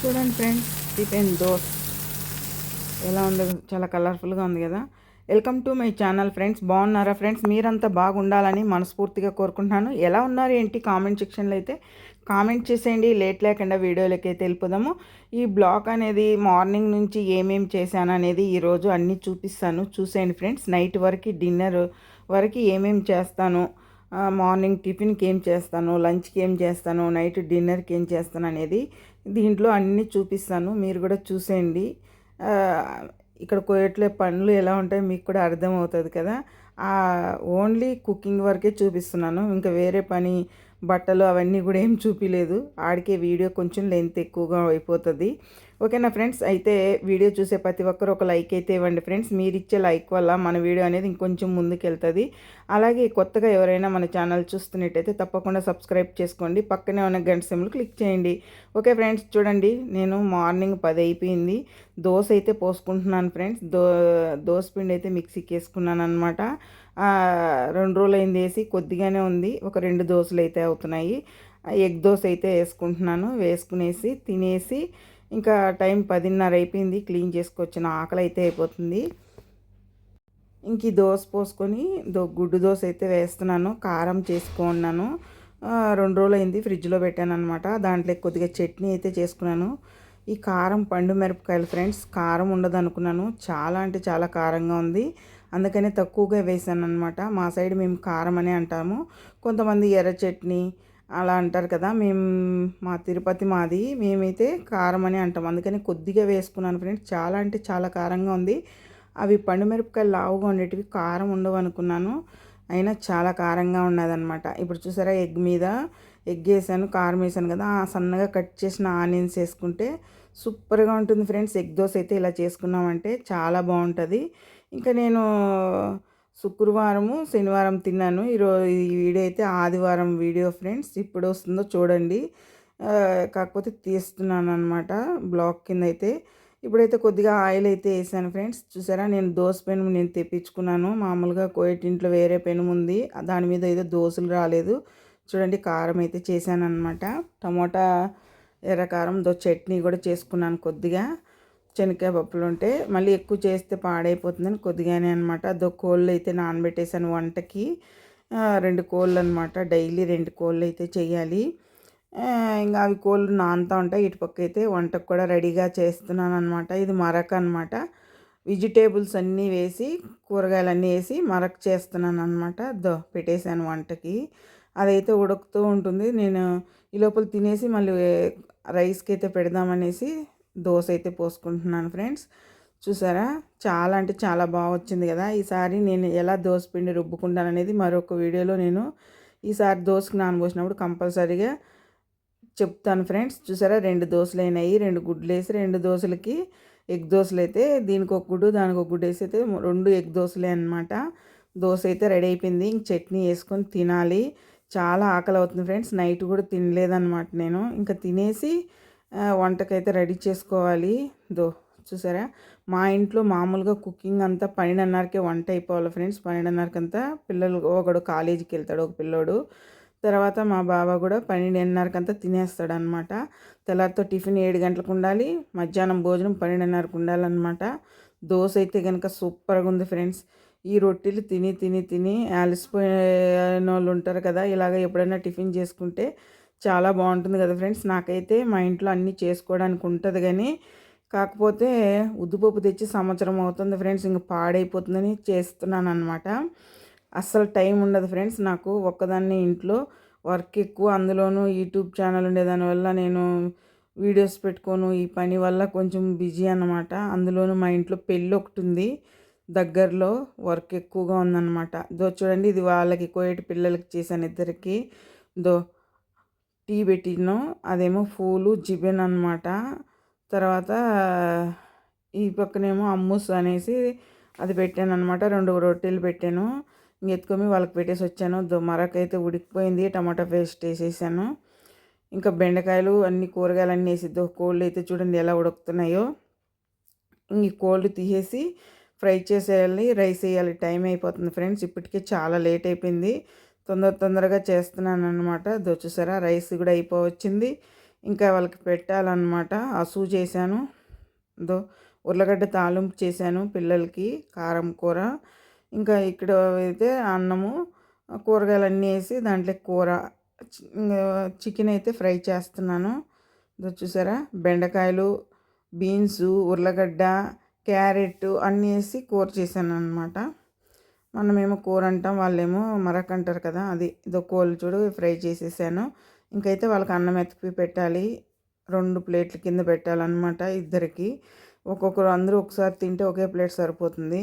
చూడండి friends tiffin those ఎలా ఉంది? చాలా కలర్ఫుల్గా ఉంది కదా. Welcome to my channel friends బాగున్నారా ఫ్రెండ్స్? మీరంతా బాగుండాలని మనస్ఫూర్తిగా కోరుకుంటున్నాను. ఎలా ఉన్నారు ఏంటి? కామెంట్ సెక్షన్లో అయితే కామెంట్ చేసేయండి. లేట్ లేకుండా వీడియోలకి అయితే వెళ్ళిపోదాము. ఈ బ్లాగ్ అనేది మార్నింగ్ నుంచి ఏమేమి చేశాను అనేది ఈరోజు అన్నీ చూపిస్తాను. చూసేయండి ఫ్రెండ్స్ నైట్ వరకు డిన్నర్ వరకు ఏమేమి చేస్తాను మార్నింగ్ టిఫిన్కి ఏం చేస్తాను లంచ్కి ఏం చేస్తాను నైట్ డిన్నర్కి ఏం చేస్తాను అనేది దీంట్లో అన్నీ చూపిస్తాను. మీరు కూడా చూసేయండి. ఇక్కడ కోయట్లే పనులు ఎలా ఉంటాయో మీకు కూడా అర్థమవుతుంది కదా. ఓన్లీ కుకింగ్ వరకే చూపిస్తున్నాను. ఇంకా వేరే పని బట్టలు అవన్నీ కూడా ఏం చూపించలేదు ఆడికే వీడియో కొంచెం లెంత్ ఎక్కువగా అయిపోతుంది. ఓకేనా ఫ్రెండ్స్ అయితే వీడియో చూసే ప్రతి ఒక్కరు ఒక లైక్ అయితే ఇవ్వండి ఫ్రెండ్స్. మీరు ఇచ్చే లైక్ వల్ల మన వీడియో అనేది ఇంకొంచెం ముందుకు వెళ్తుంది అలాగే కొత్తగా ఎవరైనా మన ఛానల్ చూస్తున్నట్టయితే తప్పకుండా సబ్స్క్రైబ్ చేసుకోండి. పక్కనే ఉన్న గంట సిమ్లు క్లిక్ చేయండి. ఓకే ఫ్రెండ్స్ చూడండి నేను మార్నింగ్ పది అయిపోయింది. దోశ అయితే పోసుకుంటున్నాను ఫ్రెండ్స్. దో దోశ పిండి అయితే మిక్సీకి వేసుకున్నాను అనమాట రెండు రోజులు అయింది వేసి కొద్దిగానే ఉంది. ఒక రెండు దోశలు అయితే అవుతున్నాయి ఎగ్ దోశ అయితే వేసుకుంటున్నాను. వేసుకునేసి తినేసి ఇంకా టైం పదిన్నర అయిపోయింది. క్లీన్ చేసుకొచ్చిన ఆకలి అయితే అయిపోతుంది. ఇంక ఈ దోశ పోసుకొని దో గుడ్డు దోశ అయితే వేస్తున్నాను. కారం చేసుకున్నాను రెండు రోజులు అయింది ఫ్రిడ్జ్లో పెట్టాను అనమాట దాంట్లో కొద్దిగా చట్నీ అయితే చేసుకున్నాను. ఈ కారం పండు మిరపకాయలు ఫ్రెండ్స్ కారం ఉండదు అనుకున్నాను చాలా అంటే చాలా కారంగా ఉంది. అందుకనే తక్కువగా వేసాను అనమాట మా సైడ్ మేము కారం అనే అంటాము. కొంతమంది ఎర్ర చట్నీ అలా అంటారు కదా మేము మా తిరుపతి మాది మేమైతే కారం అని అంటాం. అందుకని కొద్దిగా వేసుకున్నాను ఫ్రెండ్స్. చాలా అంటే చాలా కారంగా ఉంది. అవి పండు మిరపకాయలు లావుగా ఉండేటివి కారం ఉండవు అనుకున్నాను. అయినా చాలా కారంగా ఉన్నదన్నమాట. ఇప్పుడు చూసారా ఎగ్ మీద ఎగ్ వేసాను కారం వేసాను కదా. ఆ సన్నగా కట్ చేసిన ఆనియన్స్ వేసుకుంటే సూపర్గా ఉంటుంది ఫ్రెండ్స్. ఎగ్ దోశ అయితే ఇలా చేసుకున్నామంటే చాలా బాగుంటుంది. ఇంకా నేను శుక్రవారము శనివారం తిన్నాను. ఈరోజు ఈ వీడియో అయితే ఆదివారం వీడియో ఫ్రెండ్స్. ఇప్పుడు వస్తుందో చూడండి కాకపోతే తీస్తున్నాను అనమాట బ్లాక్ కింద అయితే ఇప్పుడైతే కొద్దిగా ఆయిల్ అయితే వేసాను ఫ్రెండ్స్. చూసారా? నేను దోశ పెను నేను తెప్పించుకున్నాను. మామూలుగా కోయట్ ఇంట్లో వేరే పెను ఉంది. దాని మీద ఏదో దోశలు రాలేదు. చూడండి కారం అయితే చేశాను అనమాట టమోటా ఎర్రకారం దో చట్నీ కూడా చేసుకున్నాను కొద్దిగా. శనక్కాయ పప్పులు ఉంటే మళ్ళీ ఎక్కువ చేస్తే పాడైపోతుందని కొద్దిగానే అనమాట దో కోళ్ళు అయితే నానబెట్టేసాను వంటకి. రెండు కోళ్ళు అనమాట డైలీ రెండు కోళ్ళు అయితే చేయాలి. ఇంకా అవి కోళ్ళు నానుతూ ఉంటాయి. ఇటుపక్క అయితే వంటకు కూడా రెడీగా చేస్తున్నాను అనమాట ఇది మరక అనమాట వెజిటేబుల్స్ అన్నీ వేసి కూరగాయలన్నీ వేసి మరక చేస్తున్నాను అనమాట దో పెట్టేశాను వంటకి. అదైతే ఉడుకుతూ ఉంటుంది. నేను ఈ లోపల తినేసి మళ్ళీ రైస్కి అయితే పెడదామనేసి దోశ అయితే పోసుకుంటున్నాను ఫ్రెండ్స్. చూసారా? చాలా అంటే చాలా బాగా వచ్చింది కదా. ఈసారి నేను ఎలా దోశ పిండి రుబ్బుకుంటాను అనేది మరొక వీడియోలో నేను ఈసారి దోశకు నానబోసినప్పుడు కంపల్సరీగా చెప్తాను ఫ్రెండ్స్. చూసారా? రెండు దోశలు అయినాయి రెండు గుడ్లు వేసి రెండు దోశలకి ఎగ్ దోశలు అయితే దీనికి ఒక గుడ్డు దానికి ఒక గుడ్డు వేసి అయితే రెండు ఎగ్ దోశలే అనమాట దోశ అయితే రెడీ అయిపోయింది. ఇంక చట్నీ వేసుకొని తినాలి. చాలా ఆకలి అవుతుంది ఫ్రెండ్స్. నైట్ కూడా తినలేదన్నమాట నేను. ఇంకా తినేసి వంటకైతే రెడీ చేసుకోవాలి. దో చూసారా? మా ఇంట్లో మామూలుగా కుకింగ్ అంతా పన్నెండున్నరకే వంట అయిపోవాలి ఫ్రెండ్స్. పన్నెండున్నరకంతా పిల్లలు ఒకడు కాలేజీకి వెళ్తాడు ఒక పిల్లోడు. తర్వాత మా బావ కూడా పన్నెండున్నరకంతా తినేస్తాడు అనమాట తెల్లారితో టిఫిన్ ఏడు గంటలకు ఉండాలి మధ్యాహ్నం భోజనం పన్నెండున్నరకు ఉండాలన్నమాట. దోశ అయితే కనుక సూపర్గా ఉంది ఫ్రెండ్స్. ఈ రొట్టెలు తిని తిని తిని అలసిపోయిన వాళ్ళు ఉంటారు కదా ఇలాగ ఎప్పుడైనా టిఫిన్ చేసుకుంటే చాలా బాగుంటుంది కదా ఫ్రెండ్స్. నాకైతే మా ఇంట్లో అన్నీ చేసుకోవడానికి ఉంటుంది కానీ కాకపోతే ఉద్దుపప్పు తెచ్చి సంవత్సరం అవుతుంది ఫ్రెండ్స్. ఇంకా పాడైపోతుందని చేస్తున్నాను అనమాట అస్సలు టైం ఉండదు ఫ్రెండ్స్. నాకు ఒక్కదాన్ని ఇంట్లో వర్క్ ఎక్కువ. అందులోనూ యూట్యూబ్ ఛానల్ ఉండేదానివల్ల నేను వీడియోస్ పెట్టుకోను. ఈ పని వల్ల కొంచెం బిజీ అన్నమాట. అందులోనూ మా ఇంట్లో పెళ్ళి ఒకటి ఉంది. దగ్గరలో వర్క్ ఎక్కువగా ఉందన్నమాట. దో చూడండి ఇది వాళ్ళకి కోయటి పిల్లలకి చేశాను ఇద్దరికి. దో టీ పెట్టిను అదేమో పూలు జిబెన్ అనమాట తర్వాత ఈ పక్కనేమో అమ్ముస్ అనేసి అది పెట్టాను అనమాట రెండు రొట్టెలు పెట్టాను. ఎత్తుకొని వాళ్ళకి పెట్టేసి వచ్చాను. మరకైతే ఉడికిపోయింది. టమాటా పేస్ట్ వేసేసాను. ఇంకా బెండకాయలు అన్ని కూరగాయలు అన్నీ వేసి కోళ్ళు అయితే చూడండి ఎలా ఉడుకుతున్నాయో. ఇంక ఈ కోళ్ళు తీసేసి ఫ్రై చేసేయాలి. రైస్ వేయాలి. టైం అయిపోతుంది ఫ్రెండ్స్. ఇప్పటికే చాలా లేట్ అయిపోయింది. తొందర తొందరగా చేస్తున్నాను అనమాట దొచ్చేసారా రైస్ కూడా అయిపోవచ్చింది. ఇంకా వాళ్ళకి పెట్టాలన్నమాట. అసూ చేశాను. దో ఉర్లగడ్డ తాలింపు చేశాను పిల్లలకి కారం కూర. ఇంకా ఇక్కడ అయితే అన్నము కూరగాయలు అన్నీ వేసి దాంట్లో కూర చికెన్ అయితే ఫ్రై చేస్తున్నాను. చూసారా బెండకాయలు బీన్స్ ఉర్లగడ్డ క్యారెట్ అన్నీ వేసి కూర చేశాను అనమాట మనమేమో కూర అంటాం వాళ్ళేమో మరక్ అంటారు కదా అది ఇదో కోళ్ళు చూడు ఫ్రై చేసేసాను. ఇంకైతే వాళ్ళకి అన్నం ఎత్తిపి పెట్టాలి రెండు ప్లేట్ల కింద పెట్టాలన్నమాట ఇద్దరికి. ఒక్కొక్కరు అందరూ ఒకసారి తింటే ఒకే ప్లేట్ సరిపోతుంది.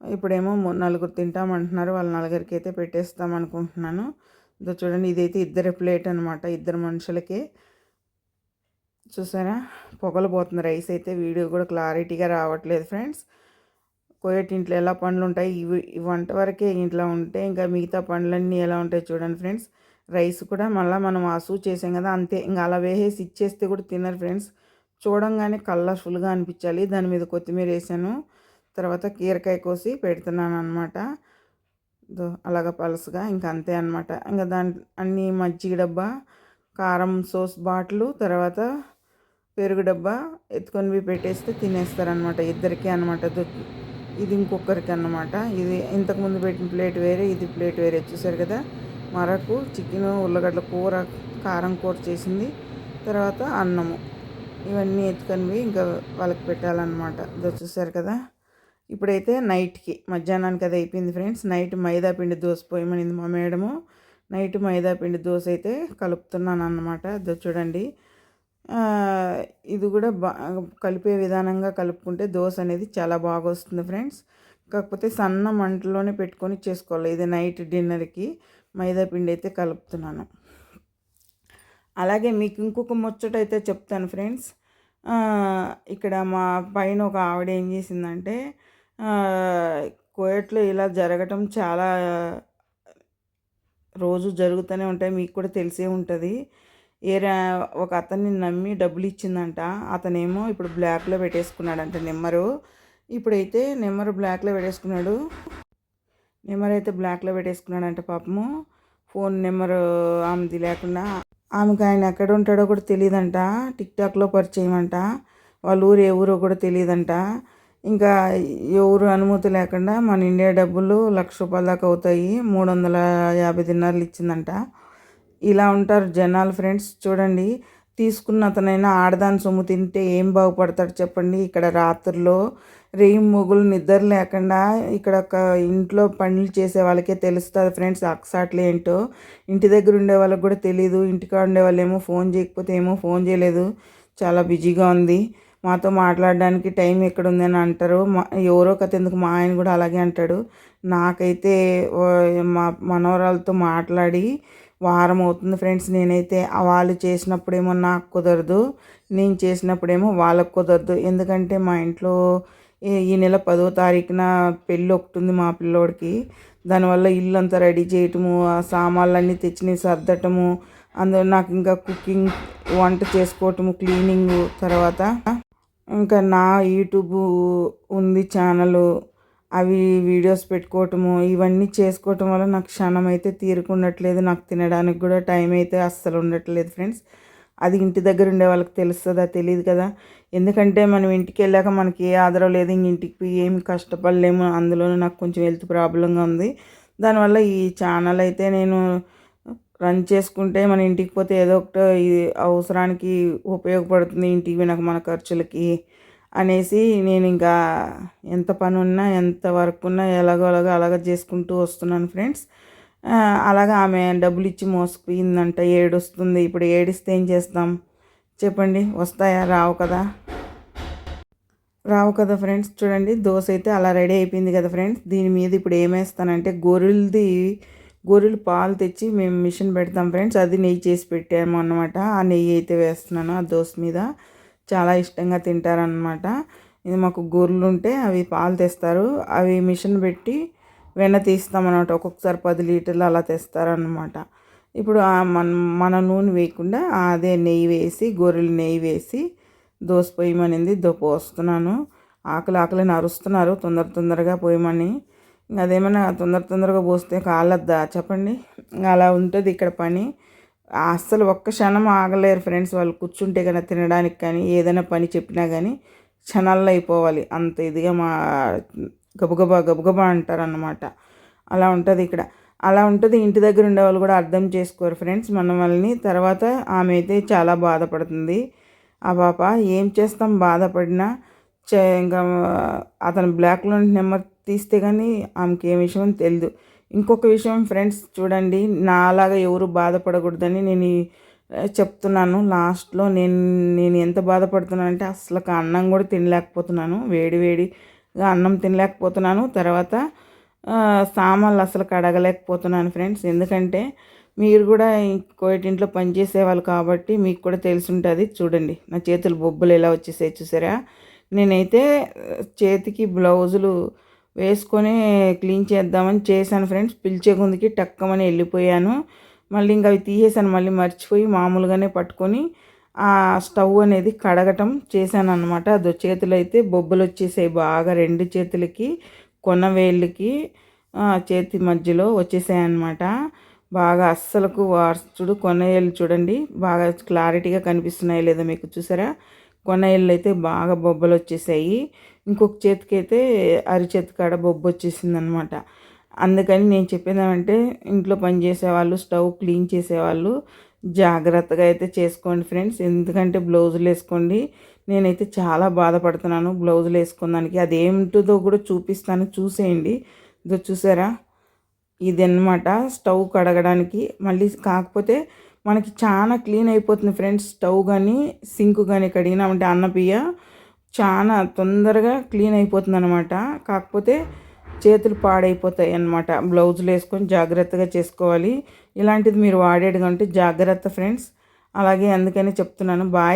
ఇప్పుడేమో నలుగురు తింటామంటున్నారు వాళ్ళ నలుగురికి అయితే పెట్టేస్తాం అనుకుంటున్నాను. ఇదో చూడండి ఇదైతే ఇద్దరి ప్లేట్ అనమాట ఇద్దరు మనుషులకి. చూసారా? పొగలు పోతుంది రైస్ అయితే వీడియో కూడా క్లారిటీగా రావట్లేదు ఫ్రెండ్స్. ఇంట్లో ఎలా పండ్లు ఉంటాయి ఇవి వంట వరకే ఇంట్లో ఉంటే ఇంకా మిగతా పండ్లన్నీ ఎలా ఉంటాయి చూడండి ఫ్రెండ్స్. రైస్ కూడా మళ్ళీ మనం ఆసు చేసాం కదా అంతే. ఇంకా అలా వేసేసి ఇచ్చేస్తే కూడా తినరు ఫ్రెండ్స్. చూడంగానే కలర్ఫుల్గా అనిపించాలి. దాని మీద కొత్తిమీర వేసాను. తర్వాత కీరకాయ కోసి పెడుతున్నాను అనమాట అలాగ పలసగా ఇంకా అంతే అనమాట ఇంకా దాని అన్ని మజ్జిగ డబ్బా కారం సోస్ బాటిల్ తర్వాత పెరుగు డబ్బా ఎత్తుకొని పెట్టేస్తే తినేస్తారనమాట ఇద్దరికీ అనమాట ఇది ఇంకొకరికి అనమాట ఇది ఇంతకుముందు పెట్టిన ప్లేట్ వేరే ఇది ప్లేట్ వేరే చూసారు కదా. మరకు చికెన్ ఉల్లగడ్డ కూర కారం కూర చేసింది. తర్వాత అన్నము. ఇవన్నీ ఎత్తుకొని ఇంకా వాళ్ళకి పెట్టాలన్నమాట. ఇదో చూసారు కదా. ఇప్పుడైతే నైట్కి మధ్యాహ్నానికి అది అయిపోయింది ఫ్రెండ్స్. నైట్ మైదా పిండి దోశ పోయమనింది మా మేడము. నైట్ మైదా పిండి దోశ అయితే కలుపుతున్నాను అన్నమాట అది చూడండి ఇది కూడా బాగా కలిపే విధానంగా కలుపుకుంటే దోశ అనేది చాలా బాగా వస్తుంది ఫ్రెండ్స్. కాకపోతే సన్న మంటలోనే పెట్టుకొని చేసుకోవాలి. ఇది నైట్ డిన్నర్కి మైదా పిండి అయితే కలుపుతున్నాను. అలాగే మీకు ఇంకొక ముచ్చట అయితే చెప్తాను ఫ్రెండ్స్. ఇక్కడ మా పైన ఒక ఆవిడ ఏం చేసిందంటే కోయట్లో ఇలా జరగటం చాలా రోజు జరుగుతూనే ఉంటాయి. మీకు కూడా తెలిసే ఉంటుంది. ఏరా ఒక అతన్ని నమ్మి డబ్బులు ఇచ్చిందంట. అతనేమో ఇప్పుడు బ్లాక్లో పెట్టేసుకున్నాడంట నెమ్మరు ఇప్పుడైతే నెమ్మరు బ్లాక్లో పెట్టేసుకున్నాడు. నెమ్మరు అయితే బ్లాక్లో పెట్టేసుకున్నాడంట పాపము. ఫోన్ నెంబరు ఆమెది లేకుండా. ఆమెకు ఆయన ఎక్కడ ఉంటాడో కూడా తెలియదంట. టిక్టాక్లో పరిచయం అంట. వాళ్ళ ఊరు ఏ ఊరో కూడా తెలియదంట. ఇంకా ఎవరు అనుమతి లేకుండా మన ఇండియా డబ్బులు లక్ష రూపాయల దాకా అవుతాయి. మూడు వందల యాభై దినార్లు ఇచ్చిందంట. ఇలా ఉంటారు జనాలు ఫ్రెండ్స్. చూడండి తీసుకున్న అతనైనా ఆడదాని సొమ్ము తింటే ఏం బాగుపడతాడు చెప్పండి. ఇక్కడ రాత్రుల్లో రేయి మొగులు నిద్ర లేకుండా ఇక్కడ ఒక ఇంట్లో పనులు చేసే వాళ్ళకే తెలుస్తుంది ఫ్రెండ్స్. అక్సాట్లు ఏంటో ఇంటి దగ్గర ఉండే వాళ్ళకి కూడా తెలియదు ఇంటికాడ ఉండే వాళ్ళు ఏమో ఫోన్ చేయకపోతే ఏమో ఫోన్ చేయలేదు. చాలా బిజీగా ఉంది. మాతో మాట్లాడడానికి టైం ఎక్కడ ఉంది అని అంటారు. మా ఎవరో కథ ఎందుకు మా ఆయన కూడా అలాగే అంటాడు. నాకైతే మా మనవరాలతో మాట్లాడి వారం అవుతుంది ఫ్రెండ్స్. నేనైతే వాళ్ళు చేసినప్పుడేమో నాకు కుదరదు నేను చేసినప్పుడేమో వాళ్ళకు కుదరదు. ఎందుకంటే మా ఇంట్లో ఈ నెల పదో తారీఖున పెళ్ళి ఒకటి ఉంది మా పిల్లోడికి. దానివల్ల ఇల్లు అంతా రెడీ చేయటము ఆ సామాన్లన్నీ తెచ్చినవి సర్దటము అందులో నాకు ఇంకా కుకింగ్ వంట చేసుకోవటము క్లీనింగ్ తర్వాత ఇంకా నా యూట్యూబ్ ఉంది ఛానల్ అవి వీడియోస్ పెట్టుకోవటము ఇవన్నీ చేసుకోవటం వల్ల నాకు క్షణం అయితే తీరుకుండట్లేదు. నాకు తినడానికి కూడా టైం అయితే అస్సలు ఉండట్లేదు ఫ్రెండ్స్. అది ఇంటి దగ్గర ఉండే వాళ్ళకి తెలుస్తుందా? తెలియదు కదా. ఎందుకంటే మనం ఇంటికి వెళ్ళాక మనకి ఏ ఆధారం లేదు. ఇంక ఇంటికి పోయి ఏమి కష్టపడలేము. అందులోనే నాకు కొంచెం హెల్త్ ప్రాబ్లంగా ఉంది. దానివల్ల ఈ ఛానల్ అయితే నేను రన్ చేసుకుంటే మన ఇంటికి పోతే ఏదో ఒకటి అవసరానికి ఉపయోగపడుతుంది. ఇంటికి నాకు మన ఖర్చులకి అనేసి నేను ఇంకా ఎంత పని ఉన్నా ఎంత వర్క్ ఉన్నా ఎలాగో అలాగో అలాగ చేసుకుంటూ వస్తున్నాను ఫ్రెండ్స్. అలాగా ఆమె డబ్బులు ఇచ్చి మోసపోయిందంట ఏడుస్తుంది. ఇప్పుడు ఏడిస్తే ఏం చేస్తాం? చెప్పండి వస్తాయా? రావు కదా. రావు కదా ఫ్రెండ్స్. చూడండి దోశ అయితే అలా రెడీ అయిపోయింది కదా ఫ్రెండ్స్. దీని మీద ఇప్పుడు ఏమేస్తానంటే గొర్రెలది గొర్రెలు పాలు తెచ్చి మేము మిషన్ పెడతాం ఫ్రెండ్స్. అది నెయ్యి చేసి పెట్టాము అన్నమాట. ఆ నెయ్యి అయితే వేస్తున్నాను ఆ దోశ మీద. చాలా ఇష్టంగా తింటారనమాట ఇది మాకు గొర్రెలు ఉంటే అవి పాలు తెస్తారు. అవి మిషన్ పెట్టి వెన్న తీస్తామన్నమాట. ఒక్కొక్కసారి పది లీటర్లు అలా తెస్తారనమాట ఇప్పుడు మన మన నూనె వేయకుండా అదే నెయ్యి వేసి గొర్రెలు నెయ్యి వేసి దోశ పోయమనింది. దో పోస్తున్నాను. ఆకలి ఆకలి నరుస్తున్నారు తొందర తొందరగా పోయమని. అదేమైనా తొందర తొందరగా పోస్తే కాలద్దా చెప్పండి. అలా ఉంటుంది ఇక్కడ పని. అస్సలు ఒక్క క్షణం ఆగలేరు ఫ్రెండ్స్ వాళ్ళు కూర్చుంటే కన్నా తినడానికి కానీ ఏదైనా పని చెప్పినా కానీ క్షణాల్లో అయిపోవాలి. అంత ఇదిగా మా గబగబా గబగబా అంటారన్నమాట. అలా ఉంటుంది ఇక్కడ. అలా ఉంటుంది ఇంటి దగ్గర ఉండే వాళ్ళు కూడా అర్థం చేసుకోరు ఫ్రెండ్స్. మన వాళ్ళని తర్వాత ఆమె అయితే చాలా బాధపడుతుంది. ఆ పాప ఏం చేస్తాం? బాధపడినా చే ఇంకా అతను బ్లాక్లో నెంబర్ తీస్తే కానీ ఆమెకి ఏ విషయం తెలియదు. ఇంకొక విషయం ఫ్రెండ్స్ చూడండి నాలాగా ఎవరు బాధపడకూడదని నేను చెప్తున్నాను. లాస్ట్లో నేను నేను ఎంత బాధపడుతున్నాను అంటే అసలు అన్నం కూడా తినలేకపోతున్నాను. వేడి వేడిగా అన్నం తినలేకపోతున్నాను. తర్వాత సామాన్లు అసలు కడగలేకపోతున్నాను ఫ్రెండ్స్. ఎందుకంటే మీరు కూడా కోయటింట్లో పనిచేసే వాళ్ళు కాబట్టి మీకు కూడా తెలిసి ఉంటుంది చూడండి నా చేతులు బొబ్బులు ఎలా వచ్చేసాయి చూసారా? నేనైతే చేతికి బ్లౌజులు వేసుకొని క్లీన్ చేద్దామని చేశాను ఫ్రెండ్స్. పిలిచే గుందికి టక్కమని వెళ్ళిపోయాను. మళ్ళీ ఇంకా అవి తీసేసాను. మళ్ళీ మర్చిపోయి మామూలుగానే పట్టుకొని ఆ స్టవ్ అనేది కడగటం చేశాను అనమాట అదో చేతులు అయితే బొబ్బలు వచ్చేసాయి బాగా రెండు చేతులకి కొన వేళ్ళకి చేతి మధ్యలో వచ్చేసాయి అనమాట బాగా అస్సలకు చూడు కొనవేళ్ళు చూడండి. బాగా క్లారిటీగా కనిపిస్తున్నాయో లేదా మీకు చూసారా? కొనయేళ్ళు అయితే బాగా బొబ్బలు వచ్చేసాయి ఇంకొక చేతికి అయితే అరిచేతి కాడ బొబ్బు వచ్చేసింది అనమాట అందుకని నేను చెప్పేదామంటే ఇంట్లో పని చేసేవాళ్ళు స్టవ్ క్లీన్ చేసేవాళ్ళు జాగ్రత్తగా అయితే చేసుకోండి ఫ్రెండ్స్. ఎందుకంటే బ్లౌజులు వేసుకోండి. నేనైతే చాలా బాధపడుతున్నాను బ్లౌజులు వేసుకున్నానికి అదేమిటిదో కూడా చూపిస్తాను. చూసేయండి. ఇదో చూసారా? ఇదన్నమాట స్టవ్ కడగడానికి. మళ్ళీ కాకపోతే మనకి చాలా క్లీన్ అయిపోతుంది ఫ్రెండ్స్. స్టవ్ కానీ సింక్ కానీ కడిగినామంటే అన్నపియ్య చాలా తొందరగా క్లీన్ అయిపోతుంది అనమాట కాకపోతే చేతులు పాడైపోతాయి అన్నమాట. బ్లౌజులు వేసుకొని జాగ్రత్తగా చేసుకోవాలి. ఇలాంటిది మీరు వాడేది కంటే జాగ్రత్త ఫ్రెండ్స్. అలాగే అందుకని చెప్తున్నాను. బాయ్.